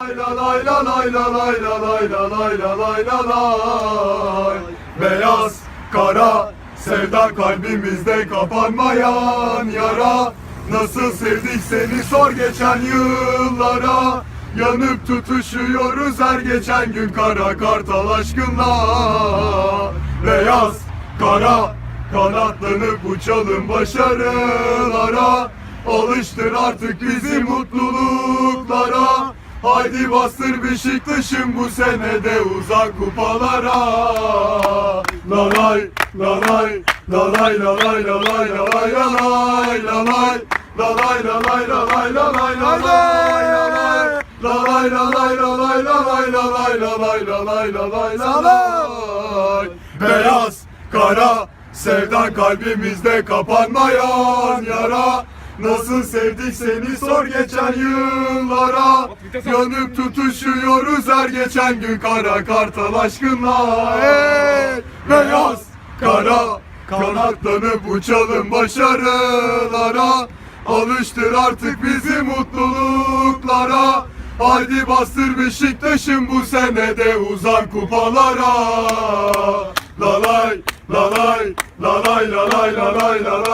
La lay la lay la lay la lay la lay la lay la lay Beyaz, kara, sevda kalbimizde kapanmayan yara Nasıl sevdik seni sor geçen yıllara Yanıp tutuşuyoruz her geçen gün kara kartal aşkınla Beyaz, kara, kanatlanıp uçalım başarılara Alıştır artık bizi mutluluklara Haydi bastır Beşiktaş'ın bu senede uzak kupalara Lalay, lalay, lalay, lalay, lalay, lalay, lalay, lalay Lalay, lalay, lalay, lalay, lalay, lalay Lalay, lalay, lalay, lalay, lalay, lalay, lalay, lalay, lalay Beyaz, kara, sevdan kalbimizde kapanmayan yara Nasıl sevdik seni sor geçen yıllara Yanıp tutuşuyoruz her geçen gün. Kara kartal aşkınla hey! Beyaz, kara, kanatlanıp uçalım başarılara. Alıştır artık bizi mutluluklara. Haydi bastır Beşiktaş'ın bu senede uzan kupalara. Lalay, lalay, lalay, lalay, lalay, lalay,